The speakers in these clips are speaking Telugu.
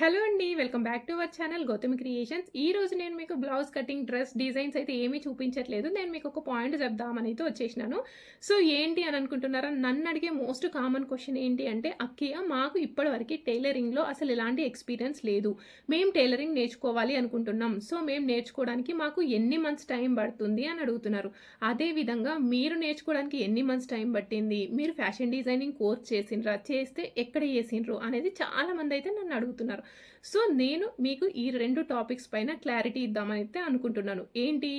హలో అండి welcome back to our channel Gautami creations. ఈ రోజు నేను మీకు బ్లౌజ్ కటింగ్ డ్రెస్ డిజైన్స్ అయితే ఏమీ చూపించట్లేదు. నేను మీకు ఒక పాయింట్ చెప్దామని అయితే వచ్చేసినాను. సో ఏంటి అని అనుకుంటున్నారా? నన్ను అడిగే మోస్ట్ కామన్ క్వశ్చన్ ఏంటి అంటే అక్కయ్య మాకు ఇప్పటివరకు టైలరింగ్లో అసలు ఎలాంటి ఎక్స్పీరియన్స్ లేదు. మేము టైలరింగ్ నేర్చుకోవాలి అనుకుంటున్నాం. సో మేము నేర్చుకోవడానికి మాకు ఎన్ని మంత్స్ టైం పడుతుంది అని అడుగుతున్నారు. అదేవిధంగా మీరు నేర్చుకోవడానికి ఎన్ని మంత్స్ టైం పట్టింది? మీరు ఫ్యాషన్ డిజైనింగ్ కోర్స్ చేసినరా చేస్తే ఎక్కడ చేసిండ్రు? అనేది చాలా మంది అయితే నన్ను అడుగుతున్నారు. సో నేను మీకు ఈ రెండు టాపిక్స్ పైన క్లారిటీ ఇద్దామని అయితే అనుకుంటున్నాను. ఏంటి?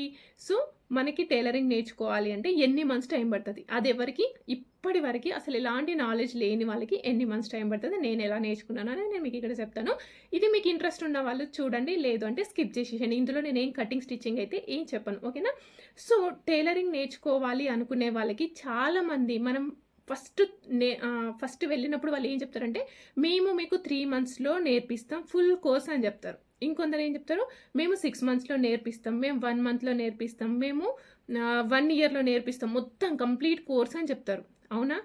సో మనకి టైలరింగ్ నేర్చుకోవాలి అంటే ఎన్ని మంత్స్ టైం పడుతుంది? అది ఎవరికి? ఇప్పటి వరకు అసలు ఎలాంటి నాలెడ్జ్ లేని వాళ్ళకి ఎన్ని మంత్స్ టైం పడుతుంది? నేను ఎలా నేర్చుకున్నాను అని నేను మీకు ఇక్కడ చెప్తాను. ఇది మీకు ఇంట్రెస్ట్ ఉన్న వాళ్ళు చూడండి లేదు అంటే స్కిప్ చేసేసండి ఇందులో నేను ఏం కటింగ్ స్టిచ్చింగ్ అయితే ఏం చెప్పను. ఓకేనా? సో టైలరింగ్ నేర్చుకోవాలి అనుకునే వాళ్ళకి చాలామంది మనం ఫస్ట్ నే ఫస్ట్ వెళ్ళినప్పుడు వాళ్ళు ఏం చెప్తారంటే మేము మీకు త్రీ మంత్స్లో నేర్పిస్తాం ఫుల్ కోర్స్ అని చెప్తారు. ఇంకొందరు ఏం చెప్తారు మేము సిక్స్ మంత్స్లో నేర్పిస్తాం మేము వన్ మంత్లో నేర్పిస్తాం మేము వన్ ఇయర్లో నేర్పిస్తాం మొత్తం కంప్లీట్ కోర్స్ అని చెప్తారు. అవునా?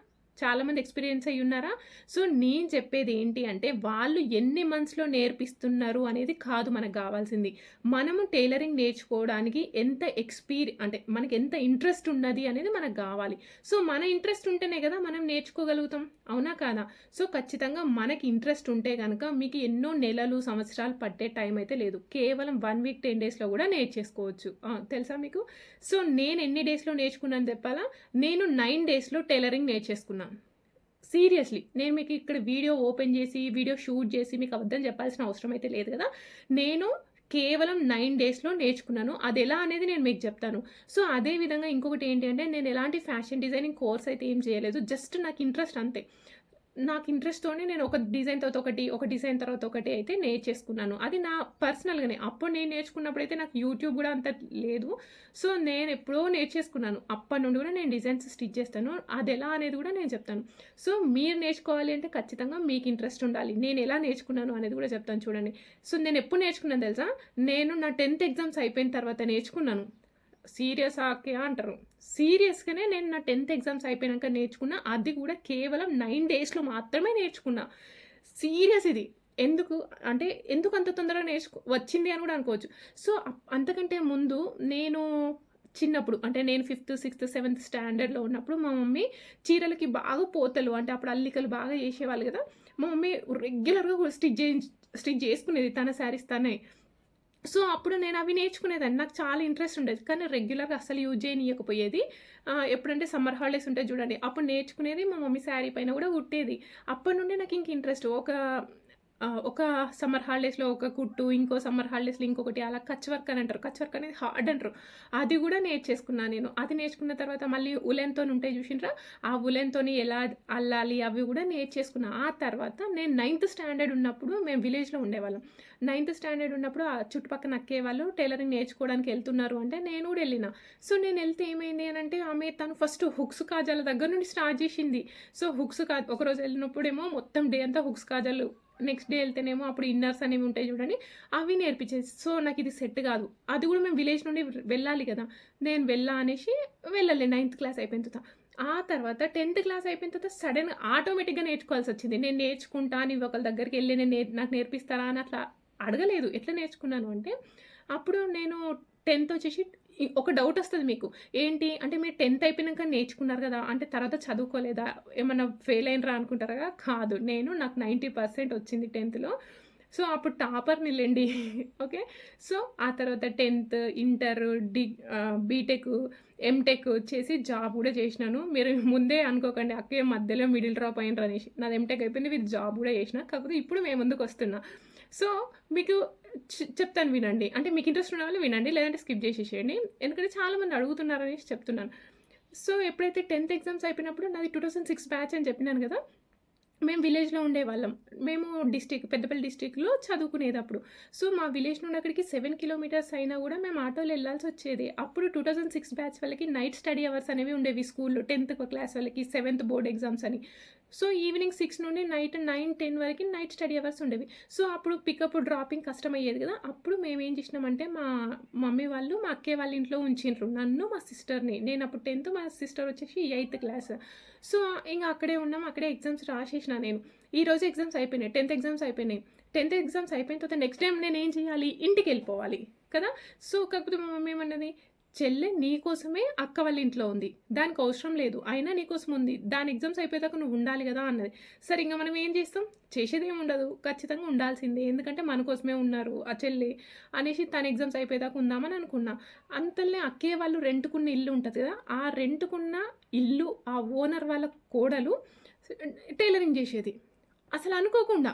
చాలామంది ఎక్స్పీరియన్స్ అయ్యి ఉన్నారా? సో నేను చెప్పేది ఏంటి అంటే వాళ్ళు ఎన్ని మంత్స్లో నేర్పిస్తున్నారు అనేది కాదు మనకు కావాల్సింది. మనము టైలరింగ్ నేర్చుకోవడానికి ఎంత ఎక్స్పీరి అంటే మనకి ఎంత ఇంట్రెస్ట్ ఉన్నది అనేది మనకు కావాలి. సో మన ఇంట్రెస్ట్ ఉంటేనే కదా మనం నేర్చుకోగలుగుతాం. అవునా కాదా? సో ఖచ్చితంగా మనకి ఇంట్రెస్ట్ ఉంటే కనుక మీకు ఎన్నో నెలలు సంవత్సరాలు పట్టే టైం అయితే లేదు. కేవలం వన్ వీక్ టెన్ డేస్లో కూడా నేర్చేసుకోవచ్చు. తెలుసా మీకు? సో నేను ఎన్ని డేస్లో నేర్చుకున్నాను చెప్పాలా? నేను నైన్ డేస్లో టైలరింగ్ నేర్చేసుకున్నాను సీరియస్లీ నేను మీకు ఇక్కడ వీడియో ఓపెన్ చేసి వీడియో షూట్ చేసి మీకు అబద్ధం చెప్పాల్సిన అవసరం అయితే లేదు కదా. నేను కేవలం నైన్ డేస్లో నేర్చుకున్నాను. అది ఎలా అనేది నేను మీకు చెప్తాను. సో అదే విధంగా ఇంకొకటి ఏంటి అంటే నేను ఎలాంటి ఫ్యాషన్ డిజైనింగ్ కోర్స్ అయితే ఏం చేయలేదు. జస్ట్ నాకు ఇంట్రెస్ట్ అంతే. నాకు ఇంట్రెస్ట్తోనే నేను ఒక డిజైన్ తర్వాత ఒకటి ఒక డిజైన్ తర్వాత ఒకటి అయితే నేర్చేసుకున్నాను. అది నా పర్సనల్గానే అప్పుడు నేను నేర్చుకున్నప్పుడు అయితే నాకు యూట్యూబ్ కూడా అంత లేదు. సో నేను ఎప్పుడో నేర్చేసుకున్నాను. అప్పటి నుండి కూడా నేను డిజైన్స్ స్టిచ్ చేస్తాను. అది ఎలా అనేది కూడా నేను చెప్తాను. సో మీరు నేర్చుకోవాలి అంటే ఖచ్చితంగా మీకు ఇంట్రెస్ట్ ఉండాలి. నేను ఎలా నేర్చుకున్నాను అనేది కూడా చెప్తాను చూడండి. సో నేను ఎప్పుడు నేర్చుకున్నాను తెలుసా? నేను నా టెన్త్ ఎగ్జామ్స్ అయిపోయిన తర్వాత నేర్చుకున్నాను. సీరియస్ ఆకే అంటారు. సీరియస్గానే నేను నా టెన్త్ ఎగ్జామ్స్ అయిపోయాక నేర్చుకున్నా అది కూడా కేవలం నైన్ డేస్లో మాత్రమే నేర్చుకున్నా. సీరియస్ ఇది. ఎందుకు? అంటే ఎందుకు అంత తొందరగా నేర్చుకు వచ్చింది అని కూడా అనుకోవచ్చు. సో అంతకంటే ముందు నేను చిన్నప్పుడు అంటే నేను ఫిఫ్త్ సిక్స్త్ సెవెంత్ స్టాండర్డ్లో ఉన్నప్పుడు మా మమ్మీ చీరలకి బాగా పోతలు అంటే అప్పుడు అల్లికలు బాగా చేసేవాళ్ళు కదా. మా మమ్మీ రెగ్యులర్గా స్టిచ్ చేయించి స్టిచ్ చేసుకునేది తన శారీస్ తనే. సో అప్పుడు నేను అవి నేర్చుకునేదాన్ని. నాకు చాలా ఇంట్రెస్ట్ ఉండేది. కానీ రెగ్యులర్గా అసలు యూజ్ చేయనీయకపోయేది. ఎప్పుడంటే సమ్మర్ హాలిడేస్ ఉంటాయి చూడండి. అప్పుడు నేర్చుకునేది మా మమ్మీ శారీ పైన కూడా కుట్టేది అప్పటి నుండి నాకు ఇంక ఇంట్రెస్ట్ ఒక ఒక సమ్మర్ హాలిడేస్లో ఒక కుట్టు ఇంకో సమ్మర్ హాలిడేస్లో ఇంకొకటి అలా కచ్ వర్క్ అని అంటారు. కచ్ వర్క్ అనేది హార్డ్ అంటారు. అది కూడా నేర్చేసుకున్నాను నేను. అది నేర్చుకున్న తర్వాత మళ్ళీ ఉలెన్తో ఉంటాయి చూసినరా? ఆ ఉలెన్తో ఎలా అల్లాలి అవి కూడా నేర్చేసుకున్నా. ఆ తర్వాత నేను నైన్త్ స్టాండర్డ్ ఉన్నప్పుడు మేము విలేజ్లో ఉండేవాళ్ళం. నైన్త్ స్టాండర్డ్ ఉన్నప్పుడు ఆ చుట్టుపక్కల అక్కే వాళ్ళు టైలరింగ్ నేర్చుకోవడానికి వెళ్తున్నారు అంటే నేను కూడా వెళ్ళిన. సో నేను వెళ్తే ఏమైంది అని అంటే ఆమె తను ఫస్ట్ హుక్స్ కాజాల దగ్గర నుండి స్టార్ట్ చేసింది. సో హుక్స్ కా ఒకరోజు వెళ్ళినప్పుడేమో మొత్తం డే అంతా హుక్స్ కాజాలు నెక్స్ట్ డే వెళ్తేనేమో అప్పుడు ఇన్నర్స్ అనేవి ఉంటాయి చూడండి అవి నేర్పించేసి సో నాకు ఇది సెట్ కాదు. అది కూడా మేము విలేజ్ నుండి వెళ్ళాలి కదా నేను వెళ్ళా అనేసి వెళ్ళాలి నైన్త్ క్లాస్ అయిపోయిన తర్వాత. ఆ తర్వాత టెన్త్ క్లాస్ అయిపోయిన తర్వాత సడన్ ఆటోమేటిక్గా నేర్చుకోవాల్సి వచ్చింది. నేను నేర్చుకుంటా నీ ఒకరి దగ్గరికి వెళ్ళి నేను నేర్- నాకు నేర్పిస్తారా అని అట్లా అడగలేదు. ఎట్లా నేర్చుకున్నాను అంటే అప్పుడు నేను టెన్త్ వచ్చేసి ఒక డౌట్ వస్తుంది మీకు. ఏంటి? అంటే మీరు టెన్త్ అయిపోయినాక నేర్చుకున్నారు కదా అంటే తర్వాత చదువుకోలేదా? ఏమన్నా ఫెయిల్ అయినరా అనుకుంటారా? కదా? కాదు నేను నాకు నైంటీ పర్సెంట్ వచ్చింది టెన్త్లో సో అప్పుడు టాపర్ నిలండి ఓకే? సో ఆ తర్వాత tenth inter D BTech MTech చేసి జాబ్ కూడా చేసినాను. మీరు ముందే అనుకోకండి అక్కే మధ్యలో మిడిల్ డ్రాప్ అయినరు అనేసి. నాది ఎంటెక్ అయిపోయింది విత్ జాబ్ కూడా చేసిన. కాకపోతే ఇప్పుడు మేము ముందుకు వస్తున్నా. సో మీకు చెప్తాను వినండి. అంటే మీకు ఇంట్రెస్ట్ ఉన్న వాళ్ళు వినండి లేదంటే స్కిప్ చేసేసేయండి. ఎందుకంటే చాలామంది అడుగుతున్నారు అనేసి చెప్తున్నాను. సో ఎప్పుడైతే టెన్త్ ఎగ్జామ్స్ అయిపోయినప్పుడు నాది టూ థౌసండ్ సిక్స్ బ్యాచ్ అని చెప్పినాను కదా మేము విలేజ్లో ఉండేవాళ్ళం. మేము డిస్టిక్ పెద్దపల్లి డిస్టిక్లో చదువుకునేది అప్పుడు సో మా విలేజ్ నుండి అక్కడికి సెవెన్ కిలోమీటర్స్ అయినా కూడా మేము ఆటోలో వెళ్ళాల్సి వచ్చేది. అప్పుడు టూ థౌజండ్ సిక్స్ బ్యాచ్ వాళ్ళకి నైట్ స్టడీ అవర్స్ అనేవి ఉండేవి స్కూల్లో టెన్త్ క్లాస్ వాళ్ళకి సెవెంత్ బోర్డ్ ఎగ్జామ్స్ అని. సో ఈవినింగ్ సిక్స్ నుండి నైట్ నైన్ టెన్ వరకు నైట్ స్టడీ అవర్స్ ఉండేవి. సో అప్పుడు పికప్ డ్రాపింగ్ కష్టం అయ్యేది కదా. అప్పుడు మేము ఏం చేసినామంటే మా మమ్మీ వాళ్ళు మా అక్కే వాళ్ళ ఇంట్లో ఉంచిండ్రు నన్ను మా సిస్టర్ని. నేను అప్పుడు టెన్త్ మా సిస్టర్ వచ్చేసి ఎయిత్ క్లాస్. సో ఇంకా అక్కడే ఉన్నాం. అక్కడే ఎగ్జామ్స్ రాసేసిన నేను. ఈ రోజు ఎగ్జామ్స్ అయిపోయినాయి. టెన్త్ ఎగ్జామ్స్ అయిపోయినాయి. టెన్త్ ఎగ్జామ్స్ అయిపోయిన తర్వాత నెక్స్ట్ టైం నేను ఏం చేయాలి? ఇంటికి వెళ్ళిపోవాలి కదా. సో కాకపోతే మా మమ్మీ ఏమన్నది? చెల్లె నీకోసమే అక్క వాళ్ళ ఇంట్లో ఉంది. దానికి అవసరం లేదు. అయినా నీకోసం ఉంది. దాని ఎగ్జామ్స్ అయిపోయాక నువ్వు ఉండాలి కదా అన్నది. సరే ఇంకా మనం ఏం చేస్తాం? చేసేది ఏమి ఉండదు. ఖచ్చితంగా ఉండాల్సిందే. ఎందుకంటే మన కోసమే ఉన్నారు ఆ చెల్లి అనేసి తన ఎగ్జామ్స్ అయిపోయేదాకా ఉందామని అనుకున్నా. అంతలే అక్కే వాళ్ళు రెంట్కున్న ఇల్లు ఉంటుంది కదా ఆ రెంట్కున్న ఇల్లు ఆ ఓనర్ వాళ్ళ కోడలు టైలరింగ్ చేసేది. అసలు అనుకోకుండా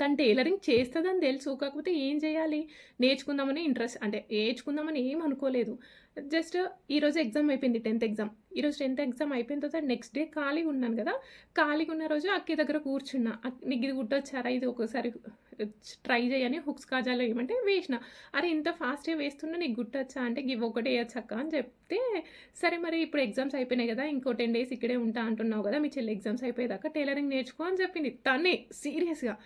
తను టైలరింగ్ చేస్తుందని తెలుసు. కాకపోతే ఏం చేయాలి? నేర్చుకుందామని ఇంట్రెస్ట్ అంటే నేర్చుకుందామని ఏం అనుకోలేదు. జస్ట్ ఈరోజు ఎగ్జామ్ అయిపోయింది టెన్త్ ఎగ్జామ్. ఈరోజు టెన్త్ ఎగ్జామ్ అయిపోయిన తర్వాత నెక్స్ట్ డే ఖాళీగా ఉన్నాను కదా. ఖాళీగా ఉన్న రోజు అక్కి దగ్గర కూర్చున్నా. నీకు ఇది గుట్టొచ్చారా ఇది ఒకసారి ట్రై చేయని హుక్స్ కాజాలు ఏమంటే వేసిన. అరే ఇంత ఫాస్ట్గా వేస్తున్నా నీకు గుట్టొచ్చా అంటే ఇవి ఒకటి వేయచ్చు అక్క అని చెప్తే సరే మరి ఇప్పుడు ఎగ్జామ్స్ అయిపోయినాయి కదా ఇంకో టెన్ డేస్ ఇక్కడే ఉంటా అంటున్నావు కదా మీ చెల్లి ఎగ్జామ్స్ అయిపోయేదాకా టైలరింగ్ నేర్చుకో అని చెప్పింది. తనే సీరియస్గా.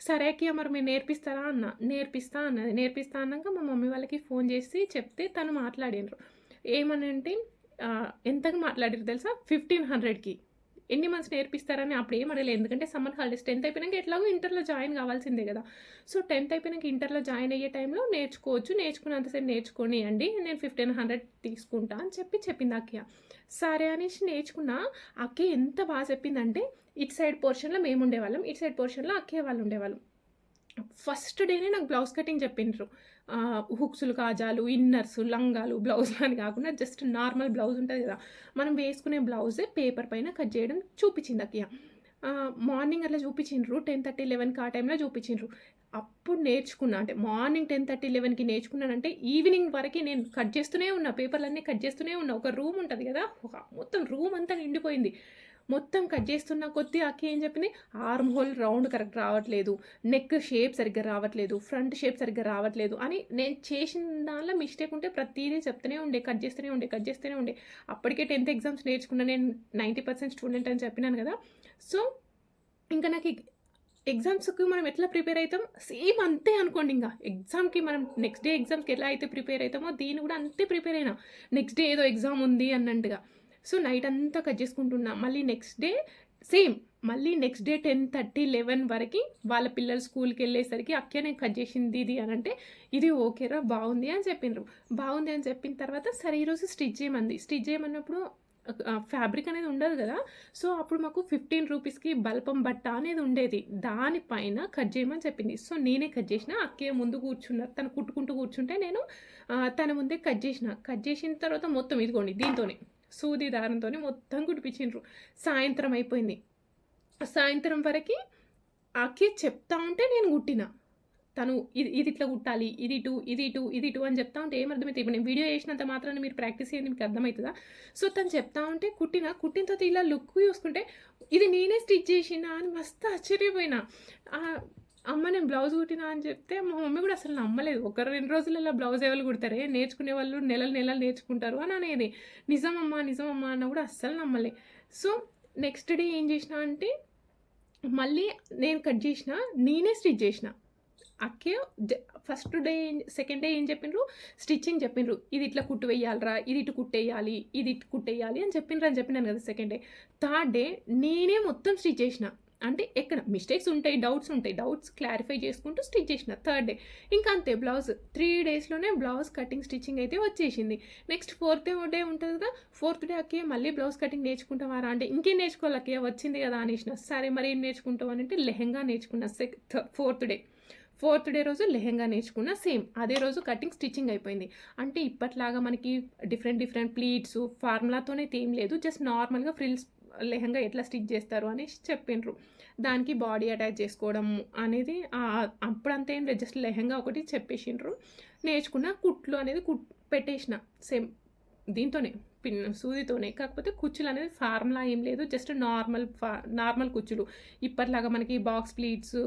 సరే అక్కయ్య మరి మీరు నేర్పిస్తారా అన్న. నేర్పిస్తా అన్నది. నేర్పిస్తా అన్నాక మా మమ్మీ వాళ్ళకి ఫోన్ చేసి చెప్తే తను మాట్లాడినరు. ఏమని అంటే ఎంతగా మాట్లాడారు తెలుసా? ఫిఫ్టీన్ హండ్రెడ్కి. ఎన్ని మంత్స్ నేర్పిస్తారని అప్పుడు ఏం అడగలేదు. ఎందుకంటే సమ్మర్ హాలిడేస్ టెన్త్ అయిపోయినాక ఎట్లాగో ఇంటర్లో జాయిన్ కావాల్సిందే కదా. సో టెన్త్ అయిపోయినాక ఇంటర్లో జాయిన్ అయ్యే టైంలో నేర్చుకోవచ్చు. నేర్చుకున్నంతసేపు నేర్చుకోనియండి. నేను ఫిఫ్టీన్ హండ్రెడ్ తీసుకుంటా అని చెప్పి చెప్పింది అక్కయ్య. సరే అనేసి నేర్చుకున్నా. అక్కయ్య ఎంత బాగా చెప్పిందంటే ఇటు సైడ్ పోర్షన్లో మేము ఉండేవాళ్ళం ఇటు సైడ్ పోర్షన్లో అక్కయ్య వాళ్ళు ఉండేవాళ్ళం ఫస్ట్ డేనే నాకు బ్లౌజ్ కటింగ్ చెప్పిండ్రు. హుక్స్లు కాజాలు ఇన్నర్స్ లంగాలు బ్లౌజ్ అని కాకుండా జస్ట్ నార్మల్ బ్లౌజ్ ఉంటుంది కదా. మనం వేసుకునే బ్లౌజే పేపర్ పైన కట్ చేయడం చూపించింది అక్కయ్య మార్నింగ్ అట్లా చూపించిండ్రు టెన్ థర్టీ లెవెన్కి ఆ టైంలో చూపించిండ్రు. అప్పుడు నేర్చుకున్నా అంటే మార్నింగ్ టెన్ థర్టీ లెవెన్కి నేర్చుకున్నానంటే ఈవినింగ్ వరకు నేను కట్ చేస్తూనే ఉన్నా పేపర్లన్నీ కట్ చేస్తూనే ఉన్నా. ఒక రూమ్ ఉంటుంది కదా ఒక మొత్తం రూమ్ అంతా నిండిపోయింది. మొత్తం కట్ చేస్తున్న కొద్దీ అక్క ఏం చెప్పింది ఆర్మ్ హోల్ రౌండ్ కరెక్ట్ రావట్లేదు. నెక్ షేప్ సరిగ్గా రావట్లేదు. ఫ్రంట్ షేప్ సరిగ్గా రావట్లేదు అని నేను చేసిన దానిలో మిస్టేక్ ఉంటే ప్రతిదీ చెప్తూనే ఉండే కట్ చేస్తూనే ఉండే కట్ చేస్తూనే ఉండే. అప్పటికే టెన్త్ ఎగ్జామ్స్ నేర్చుకున్నా నేను నైంటీ పర్సెంట్ స్టూడెంట్ అని చెప్పినాను కదా. సో ఇంకా నాకు ఎగ్జామ్స్కి మనం ఎట్లా ప్రిపేర్ అవుతాం? సేమ్ అంతే అనుకోండి ఇంకా. ఎగ్జామ్కి మనం నెక్స్ట్ డే ఎగ్జామ్స్కి ఎలా అయితే ప్రిపేర్ అవుతామో దీన్ని కూడా అంతే ప్రిపేర్ అయినా. నెక్స్ట్ డే ఏదో ఎగ్జామ్ ఉంది అన్నట్టుగా. సో నైట్ అంతా కట్ చేసుకుంటున్నా. మళ్ళీ నెక్స్ట్ డే సేమ్ మళ్ళీ next day ten thirty eleven వరకు వాళ్ళ పిల్లలు స్కూల్కి వెళ్ళేసరికి అక్కే నేను కట్ చేసింది ఇది అని అంటే ఇది ఓకేరా బాగుంది అని చెప్పిండ్రు బాగుంది అని చెప్పిన తర్వాత సరే ఈరోజు స్టిచ్ చేయమంది. స్టిచ్ చేయమన్నప్పుడు ఫ్యాబ్రిక్ అనేది ఉండదు కదా. సో అప్పుడు మాకు ఫిఫ్టీన్ రూపీస్కి బల్పం బట్ట అనేది ఉండేది. దానిపైన కట్ చేయమని చెప్పింది. సో నేనే కట్ చేసిన. అక్కే ముందు కూర్చున్నారు. తను కుట్టుకుంటూ కూర్చుంటే నేను తన ముందే కట్ చేసిన. కట్ చేసిన తర్వాత మొత్తం ఇదిగోండి దీంతోనే. సూది దారంతో మొత్తం కుట్టిపించిండ్రు సాయంత్రం అయిపోయింది. సాయంత్రం వరకు ఆకి చెప్తా ఉంటే నేను కుట్టిన. తను ఇది ఇది ఇట్లా కుట్టాలి ఇది ఇటు ఇది ఇటు ఇది ఇటు అని చెప్తా ఉంటే ఏమర్థమైతే ఇప్పుడు నేను వీడియో చేసినంత మాత్రాన్ని మీరు ప్రాక్టీస్ చేయండి మీకు అర్థమవుతుందా సో తను చెప్తా ఉంటే కుట్టిన కుట్టిన తర్వాత ఇలా లుక్ చూసుకుంటే ఇది నేనే స్టిచ్ చేసిన అని మస్తు ఆశ్చర్యపోయినా. అమ్మ నేను బ్లౌజ్ కుట్టినా అని చెప్తే మా మమ్మీ కూడా అసలు నమ్మలేదు. ఒక రెండు రోజులలో బ్లౌజ్ ఎవరు కుడతారే? నేర్చుకునే వాళ్ళు నెలలు నెలలు నేర్చుకుంటారు అని అనేది. నిజమమ్మా నిజమమ్మా అన్న కూడా అస్సలు నమ్మలే. సో నెక్స్ట్ డే ఏం చేసిన అంటే మళ్ళీ నేను కట్ చేసిన నేనే స్టిచ్ చేసిన. అక్కే ఫస్ట్ డే సెకండ్ డే ఏం చెప్పిండ్రు స్టిచ్చింగ్ చెప్పిండ్రు ఇది ఇట్లా కుట్టు వేయాలరా ఇది ఇటు కుట్టేయాలి ఇది ఇటు కుట్టేయాలి అని చెప్పిండ్రు అని చెప్పినాను కదా సెకండ్ డే థర్డ్ డే నేనే మొత్తం స్టిచ్ చేసిన. అంటే ఎక్కడ మిస్టేక్స్ ఉంటాయి డౌట్స్ ఉంటాయి. డౌట్స్ క్లారిఫై చేసుకుంటూ స్టిచ్ చేసిన థర్డ్ డే ఇంకా అంతే బ్లౌజ్ త్రీ డేస్లోనే బ్లౌజ్ కటింగ్ స్టిచ్చింగ్ అయితే వచ్చేసింది. నెక్స్ట్ ఫోర్త్ డే ఉంటుంది కదా ఫోర్త్ డే అక్కే మళ్ళీ బ్లౌజ్ కటింగ్ నేర్చుకుంటావారా అంటే ఇంకేం నేర్చుకోవాలి అక్కే? వచ్చింది కదా అనేసిన. సరే మరి ఏం నేర్చుకుంటావు అని అంటే లెహెంగా నేర్చుకున్నా సెక్ ఫోర్త్ డే ఫోర్త్ డే రోజు లెహెంగా నేర్చుకున్న సేమ్ అదే రోజు కటింగ్ స్టిచ్చింగ్ అయిపోయింది. అంటే ఇప్పట్లాగా మనకి డిఫరెంట్ డిఫరెంట్ ప్లీట్స్ ఫార్ములాతోనే ఏం లేదు. జస్ట్ నార్మల్గా ఫ్రిల్స్ లెహంగా ఎట్లా స్టిచ్ చేస్తారు అనేసి చెప్పిండ్రు. దానికి బాడీ అటాచ్ చేసుకోవడం అనేది అప్పుడంతా ఏం లేదు జస్ట్ లెహంగా ఒకటి చెప్పేసిండ్రు. నేర్చుకున్న కుట్లు అనేది కుట్ పెట్టేసిన. సేమ్ దీంతోనే పిన్ సూదితోనే. కాకపోతే కుచ్చులు అనేది ఫార్ములా ఏం లేదు జస్ట్ నార్మల్ ఫా నార్మల్ కుచ్చులు. ఇప్పటిలాగా మనకి బాక్స్ ప్లీట్స్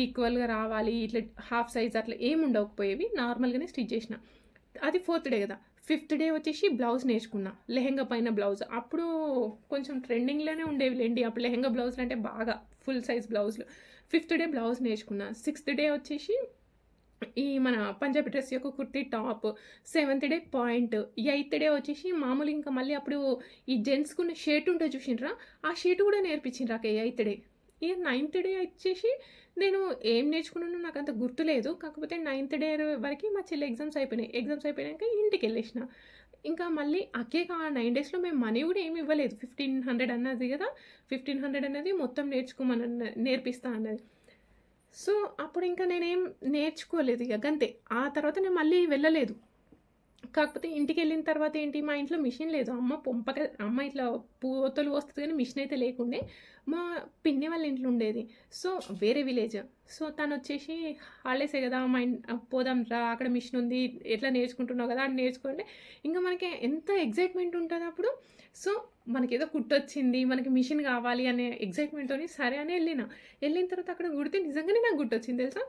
ఈక్వల్గా రావాలి ఇట్లా హాఫ్ సైజ్ అట్లా ఏమి ఉండకపోయేవి నార్మల్గానే స్టిచ్ చేసిన. అది ఫోర్త్ డే కదా ఫిఫ్త్ డే వచ్చేసి బ్లౌజ్ నేర్చుకున్నా. లెహెంగా పైన బ్లౌజ్. అప్పుడు కొంచెం ట్రెండింగ్లోనే ఉండేవి లేండి అప్పుడు లెహెంగా బ్లౌజ్లు అంటే బాగా ఫుల్ సైజ్ బ్లౌజ్లు. ఫిఫ్త్ డే బ్లౌజ్ నేర్చుకున్నా. సిక్స్త్ డే వచ్చేసి ఈ మన పంజాబీ డ్రెస్ యొక్క kurti top. Seventh day point. Eighth day వచ్చేసి మామూలు ఇంకా మళ్ళీ అప్పుడు ఈ జెంట్స్కున్న షర్ట్ ఉంటే చూసిండ్రా ఆ షర్ట్ కూడా నేర్పించిండ్రా ఎయిత్ డే? ఈ నైన్త్ డే వచ్చేసి నేను ఏం నేర్చుకున్నానో నాకు అంత గుర్తులేదు కాకపోతే నైన్త్ డే వరకు మా చెల్లి ఎగ్జామ్స్ అయిపోయినాయి. ఎగ్జామ్స్ అయిపోయాక ఇంటికి వెళ్ళేసిన. ఇంకా మళ్ళీ అకే కా నైన్ డేస్లో మేము మనీ కూడా ఏమి ఇవ్వలేదు. ఫిఫ్టీన్ హండ్రెడ్ అన్నది కదా. ఫిఫ్టీన్ హండ్రెడ్ అనేది మొత్తం నేర్చుకోమని అన్న- నేర్పిస్తా అన్నది. సో అప్పుడు ఇంకా నేనేం నేర్చుకోలేదు ఇక. గంతే. ఆ తర్వాత నేను మళ్ళీ వెళ్ళలేదు. కాకపోతే ఇంటికి వెళ్ళిన తర్వాత ఏంటి మా ఇంట్లో మిషన్ లేదు. అమ్మ పొంపక అమ్మ ఇట్లా పూతలు వస్తుంది కానీ మిషన్ అయితే లేకుండే మా పిన్ని వాళ్ళ ఇంట్లో ఉండేది. సో వేరే విలేజ్. సో తను వచ్చేసి హాలిడేసే కదా మా ఇన్ పోదాం రా అక్కడ మిషన్ ఉంది ఎట్లా నేర్చుకుంటున్నావు కదా అని నేర్చుకుంటే ఇంకా మనకి ఎంత ఎగ్జైట్మెంట్ ఉంటుంది అప్పుడు? సో మనకి ఏదో కుట్టొచ్చింది మనకి మిషన్ కావాలి అనే ఎగ్జైట్మెంట్తో సరే అని వెళ్ళిన. వెళ్ళిన తర్వాత అక్కడ కుడితే నిజంగానే నాకు గుట్టొచ్చింది తెలుసా?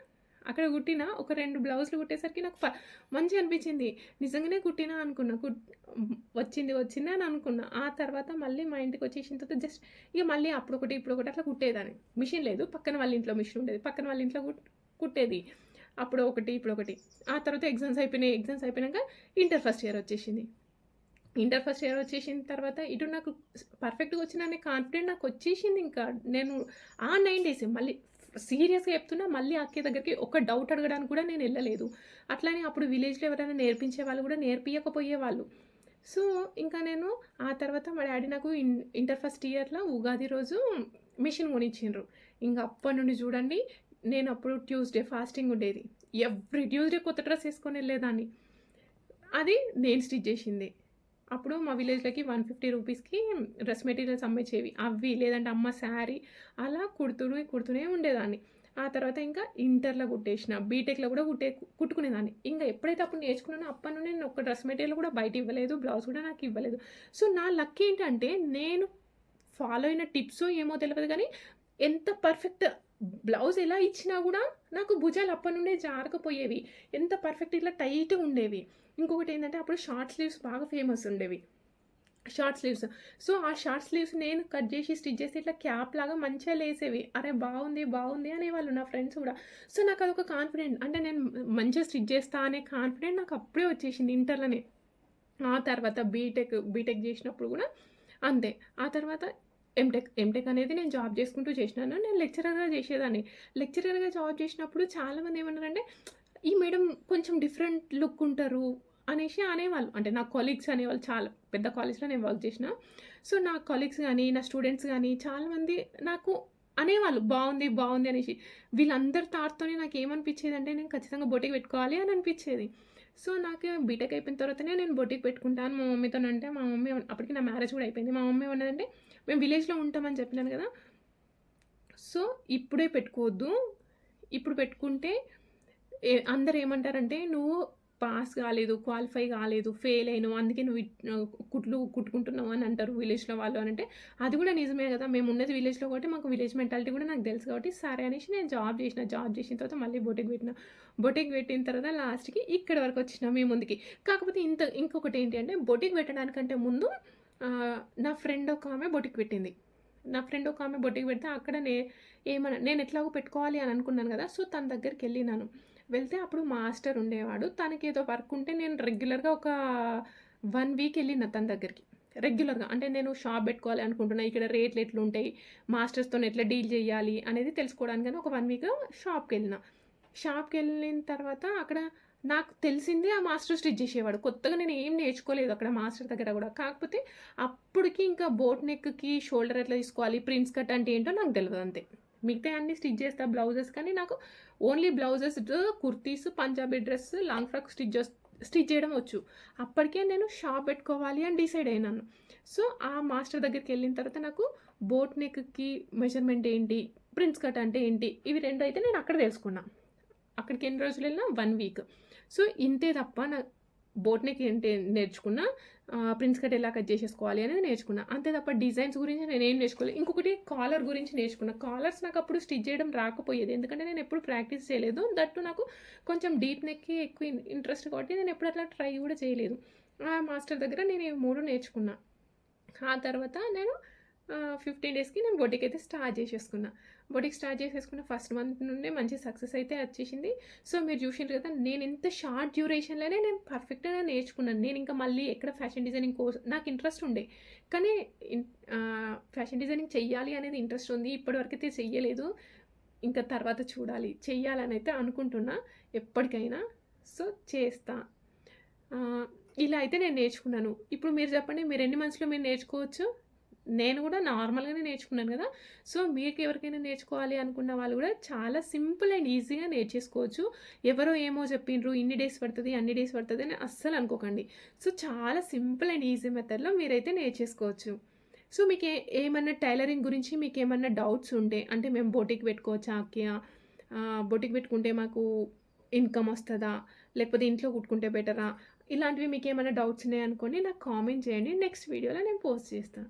అక్కడ కుట్టిన ఒక రెండు బ్లౌజులు కుట్టేసరికి నాకు మంచి మంచిగా అనిపించింది. నిజంగానే కుట్టినా అనుకున్నా. కుట్ వచ్చింది వచ్చింది అని అనుకున్నా. ఆ తర్వాత మళ్ళీ మా ఇంటికి వచ్చేసిన తర్వాత జస్ట్ ఇక మళ్ళీ అప్పుడు ఒకటి ఇప్పుడు ఒకటి అట్లా కుట్టేదాన్ని. మిషన్ లేదు. పక్కన వాళ్ళ ఇంట్లో మిషన్ ఉండేది. పక్కన వాళ్ళ ఇంట్లో కుట్టేది. అప్పుడు ఒకటి ఇప్పుడు ఒకటి. ఆ తర్వాత ఎగ్జామ్స్ అయిపోయినాయి. ఎగ్జామ్స్ అయిపోయినాక ఇంటర్ ఫస్ట్ ఇయర్ వచ్చేసింది. ఇంటర్ ఫస్ట్ ఇయర్ వచ్చేసిన తర్వాత ఇటు నాకు పర్ఫెక్ట్గా వచ్చిన అనే కాన్ఫిడెంట్ నాకు వచ్చేసింది ఇంకా. నేను ఆ నైన్ డేస్ మళ్ళీ సీరియస్గా చెప్తున్నా మళ్ళీ అక్కే దగ్గరికి ఒక డౌట్ అడగడానికి కూడా నేను వెళ్ళలేదు. అట్లానే అప్పుడు విలేజ్లో ఎవరైనా నేర్పించే వాళ్ళు కూడా నేర్పించకపోయేవాళ్ళు సో ఇంకా నేను ఆ తర్వాత మా డాడీ నాకు ఇన్ ఇంటర్ ఫస్ట్ ఇయర్లో ఉగాది రోజు మిషన్ కొనిచ్చిండ్రు. ఇంకా అప్పటి నుండి చూడండి నేను అప్పుడు ట్యూస్డే ఫాస్టింగ్ ఉండేది. ఎవ్రీ ట్యూస్డే కొత్త డ్రెస్ వేసుకొని వెళ్ళేదాన్ని. అది నేను స్టిచ్ చేసింది. అప్పుడు మా విలేజ్లోకి వన్ ఫిఫ్టీ రూపీస్కి డ్రెస్ మెటీరియల్స్ అమ్మేచేవి. అవి లేదంటే అమ్మ శారీ అలా కుడుతూనే కుడుతూనే ఉండేదాన్ని. ఆ తర్వాత ఇంకా ఇంటర్లో కుట్టేసిన బీటెక్లో కూడా కుట్టే కుట్టుకునేదాన్ని. ఇంకా ఎప్పుడైతే అప్పుడు నేర్చుకున్నానో అప్పటి నుండి నేను ఒక డ్రెస్ మెటీరియల్ కూడా బయట ఇవ్వలేదు బ్లౌజ్ కూడా నాకు ఇవ్వలేదు. సో నా లక్ ఏంటంటే నేను ఫాలో అయిన టిప్స్ ఏమో తెలియదు కానీ ఎంత పర్ఫెక్ట్ బ్లౌజ్ ఎలా ఇచ్చినా కూడా నాకు భుజాలు అప్పటి నుండే జారకపోయేవి. ఎంత పర్ఫెక్ట్ ఇట్లా టైట్గా ఉండేవి. ఇంకొకటి ఏంటంటే అప్పుడు షార్ట్ స్లీవ్స్ బాగా ఫేమస్ ఉండేవి. Short sleeves. సో ఆ షార్ట్ స్లీవ్స్ నేను కట్ చేసి స్టిచ్ చేసి ఇట్లా క్యాప్ లాగా మంచిగా లేసేవి. అరే బాగుంది బాగుంది అనేవాళ్ళు నా ఫ్రెండ్స్ కూడా. సో నాకు అదొక కాన్ఫిడెంట్ అంటే నేను మంచిగా స్టిచ్ చేస్తా అనే కాన్ఫిడెంట్ నాకు అప్పుడే వచ్చేసింది ఇంటర్లోనే. ఆ తర్వాత బీటెక్ బీటెక్ చేసినప్పుడు కూడా అంతే. ఆ తర్వాత ఎంటెక్ ఎంటెక్ అనేది నేను జాబ్ చేసుకుంటూ చేసినాను. నేను లెక్చరర్గా చేసేదాన్ని. లెక్చరర్గా జాబ్ చేసినప్పుడు చాలామంది ఏమన్నారంటే ఈ మేడం కొంచెం డిఫరెంట్ లుక్ ఉంటారు అనేసి అనేవాళ్ళు. అంటే నా కొలీగ్స్ అనేవాళ్ళు చాలా పెద్ద కాలేజ్లో నేను వర్క్ చేసిన. సో నా కొలీగ్స్ కానీ నా స్టూడెంట్స్ కానీ చాలామంది నాకు అనేవాళ్ళు బాగుంది బాగుంది అనేసి. వీళ్ళందరి తాడుతోనే నాకు ఏమనిపించేది అంటే నేను ఖచ్చితంగా బొటికి పెట్టుకోవాలి అని అనిపించేది. సో నాకు బీటెక్ అయిపోయిన తర్వాతనే నేను బొటిక్ పెట్టుకుంటాను. మా మమ్మీతో అంటే మా మమ్మీ అప్పటికి నా మ్యారేజ్ కూడా అయిపోయింది. మా మమ్మీ ఉన్నదంటే మేము విలేజ్లో ఉంటామని చెప్పినాను కదా. సో ఇప్పుడే పెట్టుకోవద్దు. ఇప్పుడు పెట్టుకుంటే అందరు ఏమంటారంటే నువ్వు పాస్ కాలేదు క్వాలిఫై కాలేదు ఫెయిల్ అయినావు అందుకే నువ్వు కుట్లు కుట్టుకుంటున్నావు అని అంటారు విలేజ్లో వాళ్ళు అని అంటే అది కూడా నిజమే కదా. మేము ఉన్నది విలేజ్లో కాబట్టి మాకు విలేజ్ మెంటాలిటీ కూడా నాకు తెలుసు కాబట్టి సరే అనేసి నేను జాబ్ చేసిన జాబ్ చేసిన తర్వాత మళ్ళీ బొటిక్ పెట్టిన. బొటిక్ పెట్టిన తర్వాత లాస్ట్కి ఇక్కడ వరకు వచ్చిన మీ ముందుకి. కాకపోతే ఇంత ఇంకొకటి ఏంటి అంటే బొటిక్ పెట్టడానికంటే ముందు నా ఫ్రెండ్ ఒక ఆమె బొటిక్ పెట్టింది. నా ఫ్రెండ్ ఒక ఆమె బొటిక్ పెడితే అక్కడ నే ఏమన్నా నేను ఎట్లాగో పెట్టుకోవాలి అని అనుకున్నాను కదా సో తన దగ్గరికి వెళ్ళినాను. వెళ్తే అప్పుడు మాస్టర్ ఉండేవాడు. తనకి ఏదో వర్క్ ఉంటే నేను రెగ్యులర్గా ఒక వన్ వీక్ వెళ్ళిన తన దగ్గరికి. రెగ్యులర్గా అంటే నేను షాప్ పెట్టుకోవాలి అనుకుంటున్నా ఇక్కడ రేట్లు ఎట్లా ఉంటాయి మాస్టర్స్తో ఎట్లా డీల్ చేయాలి అనేది తెలుసుకోవడానికి ఒక వన్ వీక్ షాప్కి వెళ్ళిన. షాప్కి వెళ్ళిన తర్వాత అక్కడ నాకు తెలిసింది ఆ మాస్టర్ స్టిచ్ చేసేవాడు. కొత్తగా నేను ఏం నేర్చుకోలేదు అక్కడ మాస్టర్ దగ్గర కూడా. కాకపోతే అప్పటికి ఇంకా బోట్ నెక్కి షోల్డర్ ఎట్లా తీసుకోవాలి ప్రిన్స్ కట్ అంటే ఏంటో నాకు తెలియదు అంతే. మిగతా అన్ని స్టిచ్ చేస్తా బ్లౌజెస్ కానీ నాకు only blouses kurtis Punjabi dress long frock stitch stitch చేయడం వచ్చు. అప్పటికే నేను షాప్ పెట్టుకోవాలి అని డిసైడ్ అయినాను. సో ఆ మాస్టర్ దగ్గరికి వెళ్ళిన తర్వాత నాకు బోట్ నెక్కి మెజర్మెంట్ ఏంటి ప్రిన్స్ కట్ అంటే ఏంటి ఇవి రెండు అయితే నేను అక్కడ తెలుసుకున్నాను అక్కడికి ఎన్ని రోజులు వెళ్ళినా వన్ వీక్. సో ఇంతే తప్ప నా బోట్ నెక్ ఏంటి నేర్చుకున్నా ప్రిన్స్ కట్ ఎలా కట్ చేసేసుకోవాలి అనేది నేర్చుకున్నా. అంతే తప్ప డిజైన్స్ గురించి నేను ఏం నేర్చుకోలేదు ఇంకొకటి కాలర్ గురించి నేర్చుకున్నా. కాలర్స్ నాకు అప్పుడు స్టిచ్ చేయడం రాకపోయేది. ఎందుకంటే నేను ఎప్పుడు ప్రాక్టీస్ చేయలేదు. దట్టు నాకు కొంచెం డీప్ నెక్కి ఎక్కువ ఇంట్రెస్ట్ కాబట్టి నేను ఎప్పుడు అట్లా ట్రై కూడా చేయలేదు. ఆ మాస్టర్ దగ్గర నేను ఈ మూడు నేర్చుకున్నా. ఆ తర్వాత నేను ఫిఫ్టీన్ డేస్కి నేను బొటిక్ అయితే స్టార్ట్ చేసేసుకున్నా. బొటిక్ స్టార్ట్ చేసేసుకున్న ఫస్ట్ మంత్ నుండే మంచి సక్సెస్ అయితే వచ్చేసింది. సో మీరు చూసిండ్రు కదా నేను ఇంత షార్ట్ డ్యూరేషన్లోనే నేను పర్ఫెక్ట్గా నేర్చుకున్నాను. నేను ఇంకా మళ్ళీ ఎక్కడ ఫ్యాషన్ డిజైనింగ్ కోర్స్ నాకు ఇంట్రెస్ట్ ఉండే. కానీ ఫ్యాషన్ డిజైనింగ్ చెయ్యాలి అనేది ఇంట్రెస్ట్ ఉంది. ఇప్పటివరకు అయితే చెయ్యలేదు. ఇంకా తర్వాత చూడాలి. చెయ్యాలని అయితే అనుకుంటున్నా ఎప్పటికైనా. సో చేస్తా. ఇలా అయితే నేను నేర్చుకున్నాను. ఇప్పుడు మీరు చెప్పండి మీరు ఎన్ని మంత్స్లో మీరు నేర్చుకోవచ్చు? నేను కూడా నార్మల్గానే నేర్చుకున్నాను కదా. సో మీకు ఎవరికైనా నేర్చుకోవాలి అనుకున్న వాళ్ళు కూడా చాలా సింపుల్ అండ్ ఈజీగా నేర్చేసుకోవచ్చు. ఎవరో ఏమో చెప్పిండ్రు ఇన్ని డేస్ పడుతుంది అన్ని డేస్ పడుతుంది అని అస్సలు అనుకోకండి. సో చాలా సింపుల్ అండ్ ఈజీ మెథడ్లో మీరైతే నేర్చేసుకోవచ్చు. సో మీకు ఏ ఏమన్నా టైలరింగ్ గురించి మీకు ఏమన్నా డౌట్స్ ఉంటే అంటే మేము బొటిక్ పెట్టుకోవచ్చా అక్కయ్య బొటిక్ పెట్టుకుంటే మాకు ఇన్కమ్ వస్తుందా? లేకపోతే ఇంట్లో కుట్టుకుంటే బెటరా? ఇలాంటివి మీకు ఏమైనా డౌట్స్ ఉన్నాయనుకోండి నాకు కామెంట్ చేయండి. నెక్స్ట్ వీడియోలో నేను పోస్ట్ చేస్తాను